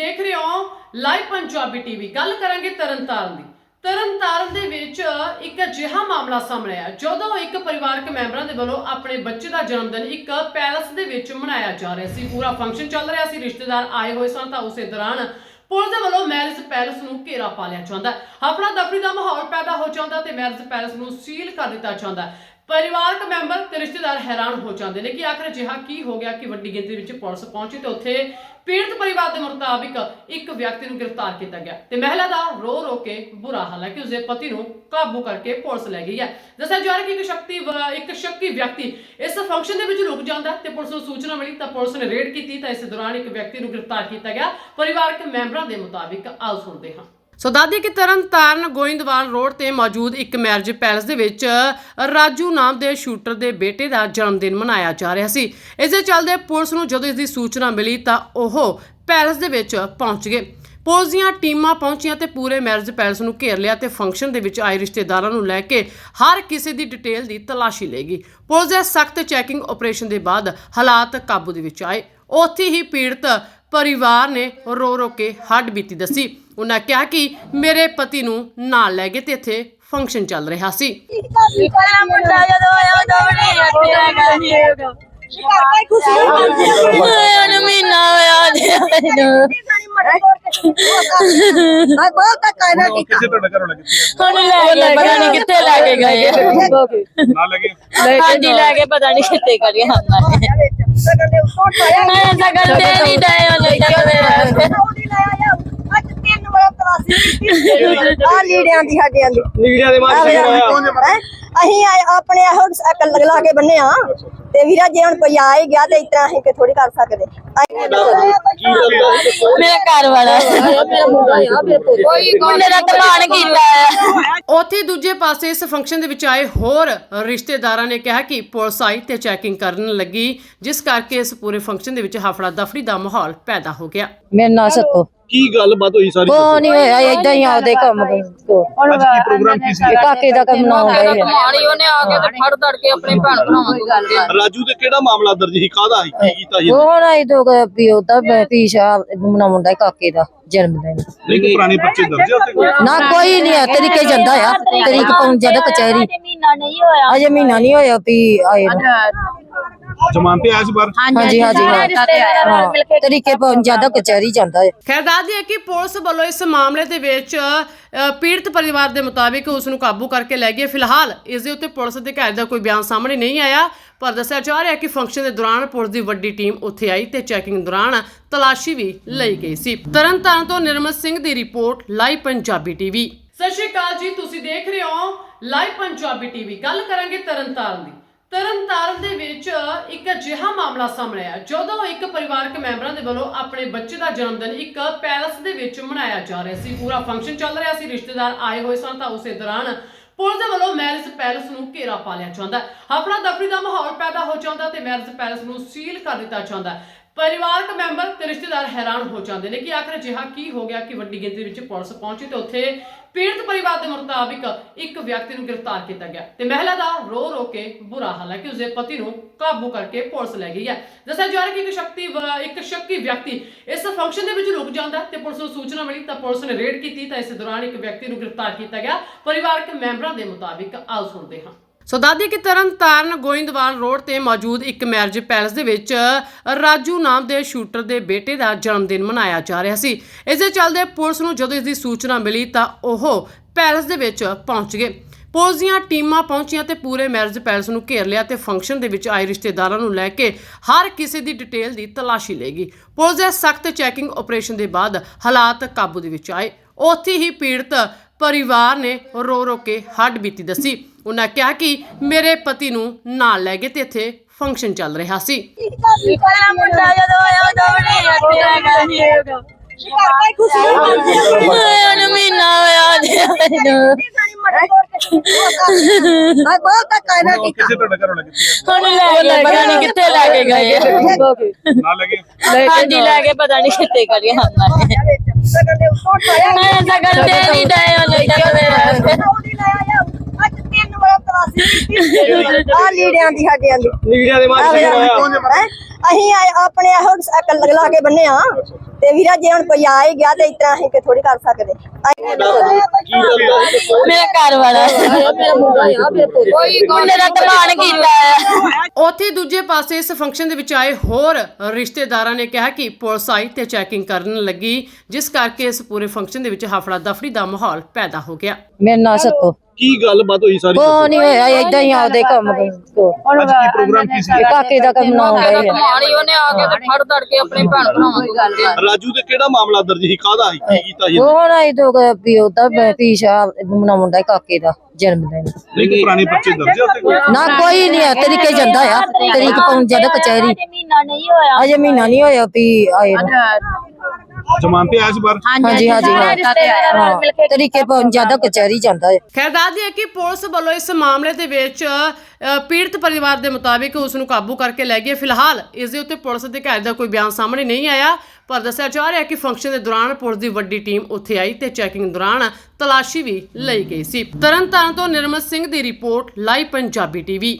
ਦੇਖ ਰਹੇ ਹੋ ਲਾਈਵ ਪੰਜਾਬੀ ਟੀਵੀ। ਗੱਲ ਕਰਾਂਗੇ ਤਰਨਤਾਰਨ ਦੀ। ਤਰਨਤਾਰਨ ਦੇ ਵਿੱਚ ਇੱਕ ਅਜਿਹਾ ਮਾਮਲਾ ਸਾਹਮਣੇ ਆਇਆ, ਜਦੋਂ ਇੱਕ ਪਰਿਵਾਰਕ ਮੈਂਬਰਾਂ ਦੇ ਵੱਲੋਂ ਆਪਣੇ ਬੱਚੇ ਦਾ ਜਨਮ ਦਿਨ ਇੱਕ ਪੈਲਸ ਦੇ ਵਿੱਚ ਮਨਾਇਆ ਜਾ ਰਿਹਾ ਸੀ। ਪੂਰਾ ਫੰਕਸ਼ਨ ਚੱਲ ਰਿਹਾ ਸੀ, ਰਿਸ਼ਤੇਦਾਰ ਆਏ ਹੋਏ ਸਨ ਤਾਂ ਉਸੇ ਦੌਰਾਨ ਪੁਲਿਸ ਦੇ ਵੱਲੋਂ ਮੈਰਿਜ ਪੈਲਸ ਨੂੰ ਘੇਰਾ ਪਾ ਲਿਆ ਜਾਂਦਾ। ਹਫੜਾ ਦਫੜੀ ਦਾ ਮਾਹੌਲ ਪੈਦਾ ਹੋ ਜਾਂਦਾ ਤੇ ਮੈਰਿਜ ਪੈਲਸ ਨੂੰ ਸੀਲ ਕਰ ਦਿੱਤਾ ਜਾਂਦਾ। ਪਰਿਵਾਰਕ ਮੈਂਬਰ ਤੇ ਰਿਸ਼ਤੇਦਾਰ ਹੈਰਾਨ ਹੋ ਜਾਂਦੇ ਨੇ ਕਿ ਆਖਰ ਅਜਿਹਾ ਕੀ ਹੋ ਗਿਆ ਕਿ ਵੱਡੀ ਗਿਣਤੀ ਵਿੱਚ ਪੁਲਿਸ ਪਹੁੰਚੀ ਤੇ ਉੱਥੇ ਪੀੜਤ ਪਰਿਵਾਰ ਦੇ ਮੁਤਾਬਿਕ ਇੱਕ ਵਿਅਕਤੀ ਨੂੰ ਗ੍ਰਿਫਤਾਰ ਕੀਤਾ ਗਿਆ ਤੇ ਮਹਿਲਾ ਦਾ ਰੋ ਰੋ ਕੇ ਬੁਰਾ ਹਾਲ ਹੈ ਕਿ ਉਸਦੇ ਪਤੀ ਨੂੰ ਕਾਬੂ ਕਰਕੇ ਪੁਲਿਸ ਲੈ ਗਈ ਹੈ। ਦੱਸਿਆ ਜਾ ਰਿਹਾ ਕਿ ਇੱਕ ਸ਼ਕਤੀ ਇੱਕ ਸ਼ੱਕੀ ਵਿਅਕਤੀ ਇਸ ਫੰਕਸ਼ਨ ਦੇ ਵਿੱਚ ਰੁਕ ਜਾਂਦਾ ਤੇ ਪੁਲਿਸ ਨੂੰ ਸੂਚਨਾ ਮਿਲੀ ਤਾਂ ਪੁਲਿਸ ਨੇ ਰੇਡ ਕੀਤੀ ਤਾਂ ਇਸ ਦੌਰਾਨ ਇੱਕ ਵਿਅਕਤੀ ਨੂੰ ਗ੍ਰਿਫਤਾਰ ਕੀਤਾ ਗਿਆ। ਪਰਿਵਾਰਕ ਮੈਂਬਰਾਂ ਦੇ ਮੁਤਾਬਿਕ ਆਓ ਸੁਣਦੇ ਹਾਂ। ਸੋ ਦਾਦੀ ਕਿ ਤਰਨਤਾਰਨ ਗੋਇੰਦਵਾਲ ਰੋਡ ਤੇ ਮੌਜੂਦ ਇੱਕ ਮੈਰਿਜ ਪੈਲਸ ਦੇ ਵਿੱਚ ਰਾਜੂ ਨਾਮ ਦੇ ਸ਼ੂਟਰ ਦੇ ਬੇਟੇ ਦਾ ਜਨਮ ਦਿਨ ਮਨਾਇਆ ਜਾ ਰਿਹਾ ਸੀ। ਇਸ ਦੇ ਚੱਲਦੇ ਪੁਲਿਸ ਨੂੰ ਜਦੋਂ ਇਸ ਦੀ ਸੂਚਨਾ ਮਿਲੀ ਤਾਂ ਉਹ ਪੈਲਸ ਦੇ ਵਿੱਚ ਪਹੁੰਚ ਗਏ। ਪੁਲਿਸ ਦੀਆਂ ਟੀਮਾਂ ਪਹੁੰਚੀਆਂ ਤੇ ਪੂਰੇ ਮੈਰਿਜ ਪੈਲਸ ਨੂੰ ਘੇਰ ਲਿਆ ਤੇ ਫੰਕਸ਼ਨ ਦੇ ਵਿੱਚ ਆਏ ਰਿਸ਼ਤੇਦਾਰਾਂ ਨੂੰ ਲੈ ਕੇ ਹਰ ਕਿਸੇ ਦੀ ਡਿਟੇਲ ਦੀ ਤਲਾਸ਼ੀ ਲਏਗੀ ਪੁਲਿਸ ਦੇ ਸਖਤ ਚੈਕਿੰਗ ਆਪਰੇਸ਼ਨ ਦੇ ਬਾਅਦ ਹਾਲਾਤ ਕਾਬੂ ਦੇ ਵਿੱਚ ਆਏ। ਉੱਥੇ ਹੀ ਪੀੜਤ ਪਰਿਵਾਰ ਨੇ ਰੋ ਰੋ ਕੇ ਹੱਡ ਬੀਤੀ ਦੱਸੀ। ਉਹਨਾਂ ਕਿਹਾ ਕਿ ਮੇਰੇ ਪਤੀ ਨੂੰ ਨਾਲ ਲੈ ਗਏ ਤੇ ਇੱਥੇ ਫੰਕਸ਼ਨ ਚੱਲ ਰਿਹਾ ਸੀ ਮੇਰਾ ਮੁੰਡਾ ਜਦੋਂ ਆਇਆ ਉਦੋਂ ਵੀ ਨਹੀਂ ਇੱਥੇ ਹੈਗਾ ਹੁਣ ਮਹੀਨਾ ਹੋਇਆ ਜੀ ਮੈਨੂੰ ਕਿਸੇ ਤੁਹਾਡਾ ਘਰੋਂ ਲੱਗੀ ਹੁਣ ਲੈ ਕੇ ਪਤਾ ਨਹੀਂ ਕਿੱਥੇ ਲੈ ਕੇ ਗਏ। ਨਾਲ ਲੱਗੇ ਹਾਂਜੀ ਲੈ ਕੇ ਪਤਾ ਨਹੀਂ ਕਿੱਥੇ ਕਰੀਏ ਹਮਾਂ ਮੈਂ ਸਗਲ ਤੇ ਨਹੀਂ ਡਏ ਉਹ ਲੈ ਆ ਲੀੜਿਆਂ ਦੀ ਸਾਡਿਆਂ ਦੀ ਲੀੜਿਆਂ ਦੇ ਮਾਰ? ਅਸੀਂ ਆਏ ਆਪਣੇ ਇਹੋ ਸਾਈਕਲ ਲਾ ਕੇ ਬੰਨੇ ਆ। ਤੇ ਵੀਰਾ ਜੇ ਹੁਣ ਕੋਈ ਆ ਹੀ ਗਿਆ ਤੇ ਇਤਨਾ ਅਸੀਂ ਕਿ ਥੋੜੀ ਕਰ ਸਕਦੇ। ਮੇਰਾ ਘਰ ਵਾਲਾ। ਕੋਈ ਮੁੰਡੇ ਦਾ ਤਮਾਨ ਕੀਤਾ ਹੈ ਉੱਥੇ ਦੂਜੇ ਪਾਸੇ ਇਸ ਫੰਕਸ਼ਨ ਦੇ ਵਿੱਚ ਆਏ ਹੋਰ ਰਿਸ਼ਤੇਦਾਰਾਂ ਨੇ ਕਿਹਾ ਕਿ ਪੁਲਿਸ ਆਈ ਤੇ ਚੈਕਿੰਗ ਕਰਨ ਲੱਗੀ ਜਿਸ ਕਰਕੇ ਇਸ ਪੂਰੇ ਫੰਕਸ਼ਨ ਦੇ ਵਿੱਚ ਹਫੜਾ ਦਫੜੀ ਦਾ ਮਾਹੌਲ ਪੈਦਾ ਹੋ ਗਿਆ। ਮੇਰੇ ਨਾਲ ਸੱਤੋ। ਕੀ ਗੱਲਬਾਤ ਹੋਈ ਸਾਰੀ? ਕੋ ਨਹੀਂ ਹੋਇਆ ਏਦਾਂ ਹੀ ਆਪਦੇ ਕੰਮ ਕੋ ਅੱਜ ਕੀ ਪ੍ਰੋਗਰਾਮ ਕੀ ਸੀ? ਕਾਕੇ ਦਾ ਕੰਮ ਨਾ ਹੁੰਦਾ ਹੀ ਮਾਣੀ ਉਹਨੇ ਆ ਕੇ ਤੇ ਫੜ ਧੜ ਕੇ ਆਪਣੇ ਭੈਣ ਭਰਾਵਾਂ ਨੂੰ ਗੱਲ ਰਾਜੂ ਤੇ ਕਿਹੜਾ ਮਾਮਲਾ ਦਰਜ ਸੀ? ਕਾਹਦਾ ਸੀ? ਕੀ ਕੀਤਾ ਜੀ ਉਹ ਨਾ ਇਹ ਤੋਂ ਵੀ ਉਹਦਾ ਪੀਸ਼ਾ ਮਨਾਉਂਦਾ ਕਾਕੇ ਦਾ ਜਨਮ ਦਿਨ। ਨਹੀਂ ਕੋਈ ਪੁਰਾਣੇ ਬੱਚੇ ਦਰਜੇ ਉੱਤੇ ਕੋਈ? ਨਾ ਕੋਈ ਨਹੀਂ ਆ ਤਰੀਕੇ ਜਾਂਦਾ ਆ। ਤਰੀਕ ਪਹੁੰਚ ਜਾਂਦਾ ਕਚਹਿਰੀ। ਮਹੀਨਾ ਨਹੀਂ ਹੋਇਆ। ਅਜੇ ਮਹੀਨਾ ਨਹੀਂ ਹੋਇਆ ਵੀ ਆਏ ਨੂੰ। ਜ਼ਮਾਨ ਤੇ ਆਇਆ ਸੀ ਬਾਹਰ? ਹਾਂਜੀ ਹਾਂਜੀ ਹਾਂ। ਤਰੀਕੇ ਪਹੁੰਚ ਜਾਂਦਾ ਕਚਹਿਰੀ ਜਾਂਦਾ ਹੈ। ਖੈਰ ਦੱਸਦੀ ਹੈ ਕਿ ਪੁਲਿਸ ਵੱਲੋਂ ਇਸ ਮਾਮਲੇ ਦੇ ਵਿੱਚ ਪੀੜਤ ਪਰਿਵਾਰ ਦੇ ਮੁਤਾਬਿਕ ਉਸ ਨੂੰ ਕਾਬੂ ਕਰਕੇ ਲੈ ਗਏ। ਫਿਲਹਾਲ ਇਸ ਦੇ ਉੱਤੇ ਪੁਲਿਸ ਅਧਿਕਾਰੀ ਦਾ ਕੋਈ ਬਿਆਨ ਸਾਹਮਣੇ ਨਹੀਂ ਆਇਆ ਪਰ ਦੱਸਿਆ ਜਾ ਰਿਹਾ ਹੈ ਕਿ ਫੰਕਸ਼ਨ ਦੇ ਦੌਰਾਨ ਪੁਲਿਸ ਦੀ ਵੱਡੀ ਟੀਮ ਉੱਥੇ ਆਈ ਤੇ ਚੈਕਿੰਗ ਦੌਰਾਨ ਤਲਾਸ਼ੀ ਵੀ ਲਈ ਗਈ ਸੀ। ਤਰਨਤਾਰਨ ਤੋਂ ਨਿਰਮਲ ਸਿੰਘ ਦੀ ਰਿਪੋਰਟ ਲਾਈਵ ਪੰਜਾਬੀ ਟੀਵੀ। ਸਤਿ ਸ਼੍ਰੀ ਅਕਾਲ ਜੀ ਤੁਸੀਂ ਦੇਖ ਰਹੇ ਹੋ ਲਾਈਵ ਪੰਜਾਬੀ ਟੀਵੀ। ਗੱਲ ਕਰਾਂਗੇ ਤਰਨਤਾਰਨ ਦੀ। ਤਰਨਤਾਰਨ ਦੇ ਵਿੱਚ ਇੱਕ ਅਜਿਹਾ ਮਾਮਲਾ ਸਾਹਮਣੇ ਆਇਆ, ਜਦੋਂ ਇੱਕ ਪਰਿਵਾਰਕ ਮੈਂਬਰਾਂ ਦੇ ਵੱਲੋਂ ਆਪਣੇ ਬੱਚੇ ਦਾ ਜਨਮ ਦਿਨ ਇੱਕ ਪੈਲਸ ਦੇ ਵਿੱਚ ਮਨਾਇਆ ਜਾ ਰਿਹਾ ਸੀ। ਪੂਰਾ ਫੰਕਸ਼ਨ ਚੱਲ ਰਿਹਾ ਸੀ, ਰਿਸ਼ਤੇਦਾਰ ਆਏ ਹੋਏ ਸਨ ਤਾਂ ਉਸੇ ਦੌਰਾਨ ਪੁਲਿਸ ਦੇ ਵੱਲੋਂ ਮੈਰਿਜ ਪੈਲਸ ਨੂੰ ਘੇਰਾ ਪਾ ਲਿਆ ਜਾਂਦਾ। ਹਫੜਾ ਦਫੜੀ ਦਾ ਮਾਹੌਲ ਪੈਦਾ ਹੋ ਜਾਂਦਾ ਤੇ ਮੈਰਿਜ ਪੈਲਸ ਨੂੰ ਸੀਲ ਕਰ ਦਿੱਤਾ ਜਾਂਦਾ। ਪਰਿਵਾਰਕ ਮੈਂਬਰ ਤੇ ਰਿਸ਼ਤੇਦਾਰ ਹੈਰਾਨ ਹੋ ਜਾਂਦੇ ਨੇ ਕਿ ਆਖਰ ਅਜਿਹਾ ਕੀ ਹੋ ਗਿਆ ਕਿ ਵੱਡੀ ਗਿਣਤੀ ਵਿੱਚ ਪੁਲਿਸ ਪਹੁੰਚੀ ਤੇ ਉੱਥੇ ਪੀੜਤ ਪਰਿਵਾਰ ਦੇ ਮੁਤਾਬਿਕ ਇੱਕ ਵਿਅਕਤੀ ਨੂੰ ਗ੍ਰਿਫਤਾਰ ਕੀਤਾ ਗਿਆ ਤੇ ਮਹਿਲਾ ਦਾ ਰੋ ਰੋ ਕੇ ਬੁਰਾ ਹਾਲ ਹੈ ਕਿ ਉਸਦੇ ਪਤੀ ਨੂੰ ਕਾਬੂ ਕਰਕੇ ਪੁਲਿਸ ਲੈ ਗਈ ਹੈ। ਦੱਸਿਆ ਜਾ ਰਿਹਾ ਕਿ ਇੱਕ ਸ਼ਕਤੀ ਇੱਕ ਸ਼ੱਕੀ ਵਿਅਕਤੀ ਇਸ ਫੰਕਸ਼ਨ ਦੇ ਵਿੱਚ ਰੁਕ ਜਾਂਦਾ ਤੇ ਪੁਲਿਸ ਨੂੰ ਸੂਚਨਾ ਮਿਲੀ ਤਾਂ ਪੁਲਿਸ ਨੇ ਰੇਡ ਕੀਤੀ ਤਾਂ ਇਸ ਦੌਰਾਨ ਇੱਕ ਵਿਅਕਤੀ ਨੂੰ ਗ੍ਰਿਫਤਾਰ ਕੀਤਾ ਗਿਆ। ਪਰਿਵਾਰਕ ਮੈਂਬਰਾਂ ਦੇ ਮੁਤਾਬਿਕ ਆਓ ਸੁਣਦੇ ਹਾਂ। ਸੋ ਦਾਦੀ ਕਿ ਤਰਨਤਾਰਨ ਗੋਇੰਦਵਾਲ ਰੋਡ ਤੇ ਮੌਜੂਦ ਇੱਕ ਮੈਰਿਜ ਪੈਲਸ ਦੇ ਵਿੱਚ ਰਾਜੂ ਨਾਮ ਦੇ ਸ਼ੂਟਰ ਦੇ ਬੇਟੇ ਦਾ ਜਨਮ ਦਿਨ ਮਨਾਇਆ ਜਾ ਰਿਹਾ ਸੀ। ਇਸ ਦੇ ਚੱਲਦੇ ਪੁਲਿਸ ਨੂੰ ਜਦੋਂ ਇਸ ਦੀ ਸੂਚਨਾ ਮਿਲੀ ਤਾਂ ਉਹ ਪੈਲਸ ਦੇ ਵਿੱਚ ਪਹੁੰਚ ਗਏ। ਪੁਲਿਸ ਦੀਆਂ ਟੀਮਾਂ ਪਹੁੰਚੀਆਂ ਤੇ ਪੂਰੇ ਮੈਰਿਜ ਪੈਲਸ ਨੂੰ ਘੇਰ ਲਿਆ ਤੇ ਫੰਕਸ਼ਨ ਦੇ ਵਿੱਚ ਆਏ ਰਿਸ਼ਤੇਦਾਰਾਂ ਨੂੰ ਲੈ ਕੇ ਹਰ ਕਿਸੇ ਦੀ ਡਿਟੇਲ ਦੀ ਤਲਾਸ਼ੀ ਲਏਗੀ ਪੁਲਿਸ ਦੇ ਸਖਤ ਚੈਕਿੰਗ ਆਪਰੇਸ਼ਨ ਦੇ ਬਾਅਦ ਹਾਲਾਤ ਕਾਬੂ ਦੇ ਵਿੱਚ ਆਏ। ਉੱਥੇ ਹੀ ਪੀੜਤ ਪਰਿਵਾਰ ਨੇ ਰੋ ਰੋ ਕੇ ਹੱਡ ਬੀਤੀ ਦੱਸੀ। ਉਹਨਾਂ ਕਿਹਾ ਕਿ ਮੇਰੇ ਪਤੀ ਨੂੰ ਨਾਲ ਲੈ ਗਏ ਤੇ ਇੱਥੇ ਫੰਕਸ਼ਨ ਚੱਲ ਰਿਹਾ ਸੀ ਮੇਰਾ ਮੁੰਡਾ ਜਦੋਂ ਆਇਆ ਉਦੋਂ ਵੀ ਨਹੀਂ ਇੱਥੇ ਹੈਗਾ ਹੁਣ ਮਹੀਨਾ ਹੋਇਆ ਕਿਸੇ ਤੁਹਾਡਾ ਘਰੋਂ ਲੱਗੀ ਹੁਣ ਲੈ ਕੇ ਪਤਾ ਨਹੀਂ ਕਿੱਥੇ ਲੈ ਕੇ ਗਏ ਆ। ਨਾਲ ਲੱਗੇ ਹਾਂਜੀ ਲੈ ਕੇ ਪਤਾ ਨਹੀਂ ਕਿੱਥੇ ਕਰੀਏ ਹਮਾਂ ਮੈਂ ਸਗਲ ਤੇ ਨਹੀਂ ਡਏ ਉਹ ਲੈ ਆ ਲੀੜਿਆਂ ਦੀ ਸਾਡਿਆਂ ਦੀ। ਲੀੜਿਆਂ ਦੇ ਮਾਰ? ਅਸੀਂ ਆਏ ਆਪਣੇ ਇਹੋ ਸਾਈਕਲ ਲਾ ਕੇ ਬੰਨੇ ਆ। ਤੇ ਵੀਰਾ ਜੇ ਹੁਣ ਕੋਈ ਆ ਹੀ ਗਿਆ ਤੇ ਇਤਨਾ ਅਸੀਂ ਕਿ ਥੋੜੀ ਕਰ ਸਕਦੇ। ਮੇਰਾ ਘਰ ਵਾਲਾ। ਮੇਰਾ ਮੁੰਡਾ ਦਾ ਤਲਾਣ ਕੀਤਾ ਹੈ ਉੱਥੇ ਦੂਜੇ ਪਾਸੇ ਇਸ ਫੰਕਸ਼ਨ ਦੇ ਵਿੱਚ ਆਏ ਹੋਰ ਰਿਸ਼ਤੇਦਾਰਾਂ ਨੇ ਕਿਹਾ ਕਿ ਪੁਲਿਸ ਆਈ ਤੇ ਚੈਕਿੰਗ ਕਰਨ ਲੱਗੀ ਜਿਸ ਕਰਕੇ ਇਸ ਪੂਰੇ ਫੰਕਸ਼ਨ ਦੇ ਵਿੱਚ ਹਫੜਾ ਦਫੜੀ ਦਾ ਮਾਹੌਲ ਪੈਦਾ ਹੋ ਗਿਆ। ਮੇਰੇ ਨਾਲ ਸੱਤੋ। ਕੀ ਗੱਲਬਾਤ ਹੋਈ ਸਾਰੀ ਕੋ ਨਹੀਂ ਹੋਇਆ ਏਦਾਂ ਹੀ ਆਪਦੇ ਕੰਮ ਕੋ ਅੱਜ ਕੀ ਪ੍ਰੋਗਰਾਮ ਕੀ ਸੀ ਕਾਕੇ ਦਾ ਕੰਮ ਨਾ ਹੁੰਦਾ ਹੀ ਆ। ਮਾਣੀ ਉਹਨੇ ਆ ਕੇ ਤੇ ਫੜ ਦੜ ਕੇ ਆਪਣੇ ਭੈਣ ਭਰਾਵਾਂ ਨੂੰ ਗੱਲ ਰਾਜੂ ਤੇ ਕਿਹੜਾ ਮਾਮਲਾ ਦਰਜ ਸੀ? ਕਾਹਦਾ ਸੀ? ਕੀ ਕੀਤਾ ਸੀ ਉਹ ਨਾ ਇਹ ਤੋਂ ਵੀ ਉਹਦਾ ਪੀਸ਼ਾ ਮਨਾਉਂਦਾ ਹੈ ਕਾਕੇ ਦਾ ਜਨਮ ਦਿਨ। ਨਹੀਂ ਕੋਈ ਪੁਰਾਣੀ ਪਰਚੀ ਦਰਜ ਹੈ ਉੱਤੇ ਕੋਈ? ਨਾ ਕੋਈ ਨਹੀਂ ਆ ਤਰੀਕੇ ਜਾਂਦਾ ਆ। ਤਰੀਕ ਪਹੁੰਚ ਜਾਂਦਾ ਕਚਹਿਰੀ। ਮਹੀਨਾ ਨਹੀਂ ਹੋਇਆ। ਅਜੇ ਮਹੀਨਾ ਨਹੀਂ ਹੋਇਆ ਵੀ ਆਏ ਨੂੰ। ਜ਼ਮਾਨਤ ਤੇ ਆਇਆ ਸੀ ਬਾਹਰ? ਹਾਂਜੀ ਹਾਂਜੀ ਹਾਂ। ਤਰੀਕੇ ਪਹੁੰਚ ਜਾਂਦਾ ਕਚਹਿਰੀ ਜਾਂਦਾ ਹੈ। ਖੈਰ ਦੱਸਦੀ ਹੈ ਕਿ ਪੁਲਿਸ ਵੱਲੋਂ ਇਸ ਮਾਮਲੇ ਦੇ ਵਿੱਚ ਪੀੜਤ ਪਰਿਵਾਰ ਦੇ ਮੁਤਾਬਿਕ ਉਸ ਨੂੰ ਕਾਬੂ ਕਰਕੇ ਲੈ ਗਏ। ਫਿਲਹਾਲ ਇਸ ਦੇ ਉੱਤੇ ਪੁਲਿਸ ਅਧਿਕਾਰੀ ਦਾ ਕੋਈ ਬਿਆਨ ਸਾਹਮਣੇ ਨਹੀਂ ਆਇਆ ਪਰ ਦੱਸਿਆ ਜਾ ਰਿਹਾ ਕਿ ਫੰਕਸ਼ਨ ਦੇ ਦੌਰਾਨ ਪੁਲਿਸ ਦੀ ਵੱਡੀ ਟੀਮ ਉੱਥੇ ਆਈ ਤੇ ਚੈਕਿੰਗ ਦੌਰਾਨ ਤਲਾਸ਼ੀ ਵੀ ਲਈ ਗਈ ਸੀ। ਤਰਨਤਾਰਨ ਤੋਂ ਨਿਰਮਲ ਸਿੰਘ ਦੀ ਰਿਪੋਰਟ ਲਾਈਵ ਪੰਜਾਬੀ ਟੀਵੀ।